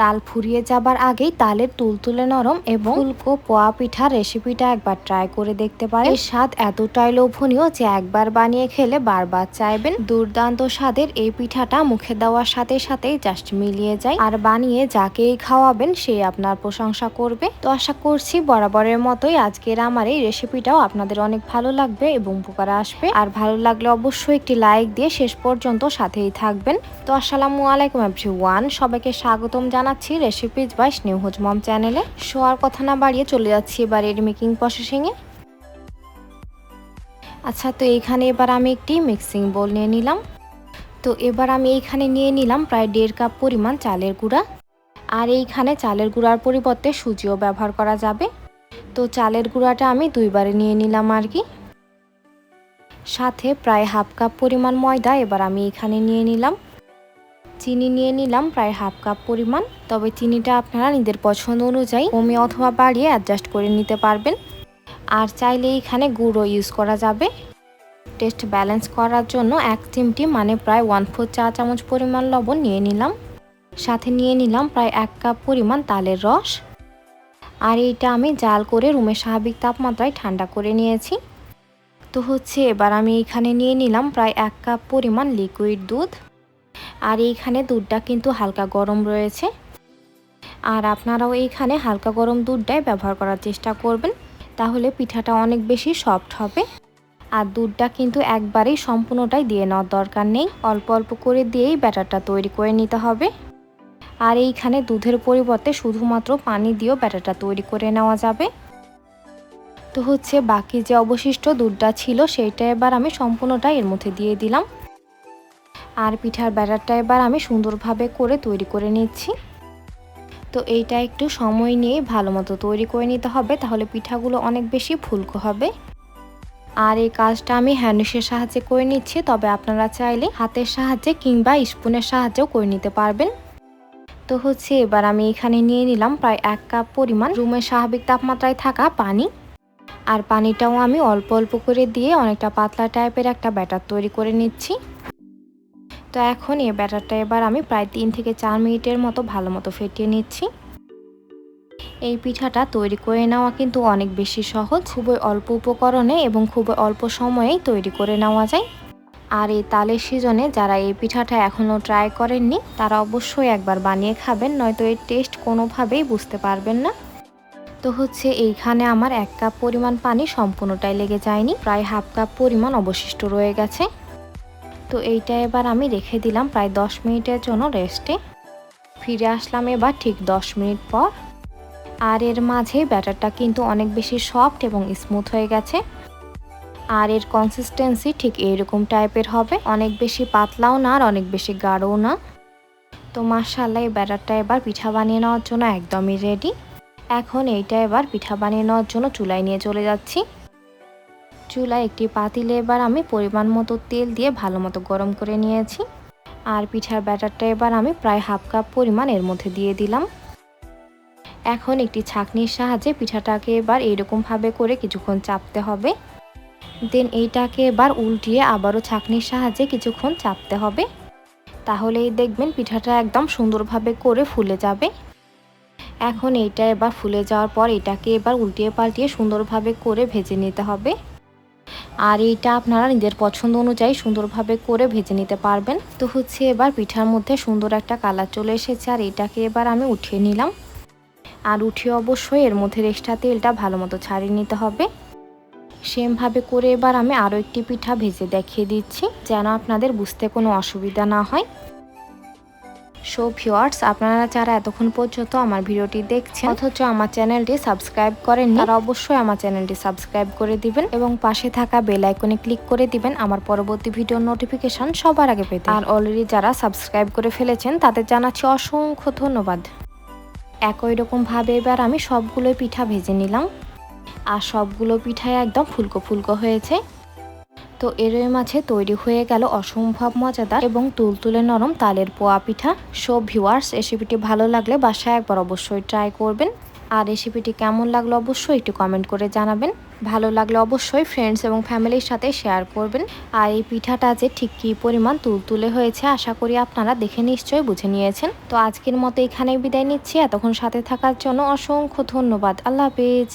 তাল ফুরিয়ে যাবার আগেই তালের তুলতুলে নরম এবং ফুলকো পোয়া পিঠার রেসিপিটা একবার ট্রাই করে দেখতে পারেন। এর স্বাদ এতটাই লোভনীয় যে একবার বানিয়ে খেলে বারবার চাইবেন। দুর্দান্ত স্বাদের এই পিঠাটা মুখে দেওয়ার সাথে সাথেই জাস্ট মিলিয়ে যায়। আর বানিয়ে যাকেই খাওয়াবেন সে আপনার প্রশংসা করবে। তো আশা করছি বরাবরের মতোই আজকের আমার এই রেসিপিটাও আপনাদের অনেক ভালো লাগবে এবং উপকারে আসবে। আর ভালো লাগলে অবশ্যই একটি লাইক দিয়ে শেষ পর্যন্ত সাথেই থাকবেন। তো আসসালামু আলাইকুম এভরি ওয়ান সবাইকে স্বাগতম জানাচ্ছি রেসিপিজ বাই স্নেহজ মম চ্যানেলে। শোয়ার কথা না বাড়িয়ে চলে যাচ্ছি এবার এর মেকিং প্রসেসিংয়ে আচ্ছা তো এইখানে এবার আমি একটি মিক্সিং বোল নিয়ে নিলাম। তো এবার আমি এইখানে নিয়ে নিলাম প্রায় দেড় কাপ পরিমাণ চালের গুঁড়া। আর এইখানে চালের গুঁড়ার পরিবর্তে সুজিও ব্যবহার করা যাবে। তো চালের গুঁড়াটা আমি দুইবারে নিয়ে নিলাম আর কি। সাথে প্রায় হাফ কাপ পরিমাণ ময়দা এবার আমি এখানে নিয়ে নিলাম। চিনি নিয়ে নিলাম প্রায় হাফ কাপ পরিমাণ। তবে চিনিটা আপনারা নিজের পছন্দ অনুযায়ী কমে অথবা বাড়িয়ে অ্যাডজাস্ট করে নিতে পারবেন। আর চাইলে এখানে গুঁড়ো ইউজ করা যাবে। টেস্ট ব্যালেন্স করার জন্য এক চিমটি মানে প্রায় ওয়ান ফোর চা চামচ পরিমাণ লবণ নিয়ে নিলাম। সাথে নিয়ে নিলাম প্রায় এক কাপ পরিমাণ তালের রস। আর এইটা আমি জাল করে রুমের স্বাভাবিক তাপমাত্রায় ঠান্ডা করে নিয়েছি। তো হচ্ছে এবার আমি এখানে নিয়ে নিলাম প্রায় এক কাপ পরিমাণ লিকুইড দুধ। আর এইখানে দুধটা কিন্তু হালকা গরম রয়েছে। আর আপনারাও এইখানে হালকা গরম দুধটাই ব্যবহার করার চেষ্টা করবেন, তাহলে পিঠাটা অনেক বেশি সফট হবে। আর দুধটা কিন্তু একবারেই সম্পূর্ণটাই দিয়ে নেওয়ার দরকার নেই, অল্প অল্প করে দিয়েই ব্যাটারটা তৈরি করে নিতে হবে। আর এইখানে দুধের পরিবর্তে শুধুমাত্র পানি দিয়েও ব্যাটারটা তৈরি করে নেওয়া যাবে। তো হচ্ছে বাকি যে অবশিষ্ট দুধটা ছিল, সেইটা এবার আমি সম্পূর্ণটা এর মধ্যে দিয়ে দিলাম। আর পিঠার ব্যাটারটা এবার আমি সুন্দরভাবে করে তৈরি করে নিচ্ছি। তো এইটা একটু সময় নিয়ে ভালো মতো তৈরি করে নিতে হবে, তাহলে পিঠাগুলো অনেক বেশি ফুলকো হবে। আর এই কাজটা আমি হ্যান্ডউসের সাহায্যে করে নিচ্ছি, তবে আপনারা চাইলে হাতের সাহায্যে কিংবা স্পুনের সাহায্যেও করে নিতে পারবেন। তো হচ্ছে এবার আমি এখানে নিয়ে নিলাম প্রায় এক কাপ পরিমাণ রুমের স্বাভাবিক তাপমাত্রায় থাকা পানি। আর পানিটাও আমি অল্প অল্প করে দিয়ে অনেকটা পাতলা টাইপের একটা ব্যাটার তৈরি করে নিচ্ছি। তো এখন এই ব্যাটারটা এবার আমি প্রায় তিন থেকে চার মিনিটের মতো ভালো মতো ফেটিয়ে নিচ্ছি। এই পিঠাটা তৈরি করে নেওয়া কিন্তু অনেক বেশি সহজ। খুবই অল্প উপকরণে এবং খুবই অল্প সময়েই তৈরি করে নেওয়া যায়। আর এই তালের সিজনে যারা এই পিঠাটা এখনও ট্রাই করেননি, তারা অবশ্যই একবার বানিয়ে খাবেন, নয়তো এর টেস্ট কোনোভাবেই বুঝতে পারবেন না। তো হচ্ছে এইখানে আমার এক কাপ পরিমাণ পানি সম্পূর্ণটাই লেগে যায়নি। প্রায় হাফ কাপ পরিমাণ অবশিষ্ট রয়ে গেছে। তো এইটা এবার আমি রেখে দিলাম প্রায় দশ মিনিটের জন্য রেস্টে। ফিরে আসলাম এবার ঠিক দশ মিনিট পর। আর এর মাঝে ব্যাটারটা কিন্তু অনেক বেশি সফট এবং স্মুথ হয়ে গেছে। আর এর কনসিস্টেন্সি ঠিক এইরকম টাইপের হবে। অনেক বেশি পাতলাও না আর অনেক বেশি গাঢ়ও না। তো মার্শাল্লাহ এই ব্যাটারটা এবার পিঠা বানিয়ে নেওয়ার জন্য একদমই রেডি এখন এইটা এবার পিঠা বানিয়ে নেওয়ার জন্য চুলায় নিয়ে চলে যাচ্ছি। চুলায় একটি পাতিলে এবার আমি পরিমাণ মতো তেল দিয়ে ভালো মতো গরম করে নিয়েছি। আর পিঠার ব্যাটারটা এবার আমি প্রায় হাফ কাপ পরিমাণ এর মধ্যে দিয়ে দিলাম। এখন একটি ছাকনির সাহায্যে পিঠাটাকে এবার এইরকমভাবে করে কিছুক্ষণ চাপতে হবে। দেন এইটাকে এবার উল্টিয়ে আবারও ছাকনির সাহায্যে কিছুক্ষণ চাপতে হবে। তাহলেই দেখবেন পিঠাটা একদম সুন্দরভাবে করে ফুলে যাবে। এখন এইটা এবার ফুলে যাওয়ার পর এটাকে এবার উল্টিয়ে পাল্টিয়ে সুন্দরভাবে করে ভেজে নিতে হবে। আর এইটা আপনারা নিজের পছন্দ অনুযায়ী সুন্দরভাবে করে ভেজে নিতে পারবেন। তো হচ্ছে এবার পিঠার মধ্যে সুন্দর একটা কালার চলে এসেছে আর এটাকে এবার আমি উঠিয়ে নিলাম। আর উঠিয়ে অবশ্যই এর মধ্যে এক্সট্রা তেলটা ভালো মতো ছাড়িয়ে নিতে হবে। সেমভাবে করে এবার আমি আরও একটি পিঠা ভেজে দেখিয়ে দিচ্ছি, যেন আপনাদের বুঝতে কোনো অসুবিধা না হয়। সো ভিওয়ার্স আপনারা যারা এতক্ষণ পর্যন্ত আমার ভিডিওটি দেখছেন, অথচ আমার চ্যানেলটি সাবস্ক্রাইব করেন তারা অবশ্যই আমার চ্যানেলটি সাবস্ক্রাইব করে দিবেন এবং পাশে থাকা বেল আইকনে ক্লিক করে দিবেন, আমার পরবর্তী ভিডিওর নোটিফিকেশন সবার আগে পেতে। আর অলরেডি যারা সাবস্ক্রাইব করে ফেলেছেন, তাদের জানাচ্ছি অসংখ্য ধন্যবাদ। একই রকমভাবে এবার আমি সবগুলোই পিঠা ভেজে নিলাম। আর সবগুলো পিঠায় একদম ফুলকো ফুলকো হয়েছে। তো এরই মাঝে তৈরি হয়ে গেল অসম্ভব মজাদার এবং তুলতুলে নরম তালের পোয়া পিঠা। সব ভিউয়ার্স রেসিপিটি ভালো লাগলে বাসায় একবার অবশ্যই ট্রাই করবেন। আর রেসিপিটি কেমন লাগল অবশ্যই একটু কমেন্ট করে জানাবেন। ভালো লাগলে অবশ্যই ফ্রেন্ডস এবং ফ্যামিলির সাথে শেয়ার করবেন। আর এই পিঠাটা যে ঠিক কী পরিমাণ তুলতুলে হয়েছে, আশা করি আপনারা দেখে নিশ্চয়ই বুঝে নিয়েছেন। তো আজকের মতো এখানেই বিদায় নিচ্ছি। এতক্ষণ সাথে থাকার জন্য অসংখ্য ধন্যবাদ। আল্লাহ হাফিজ।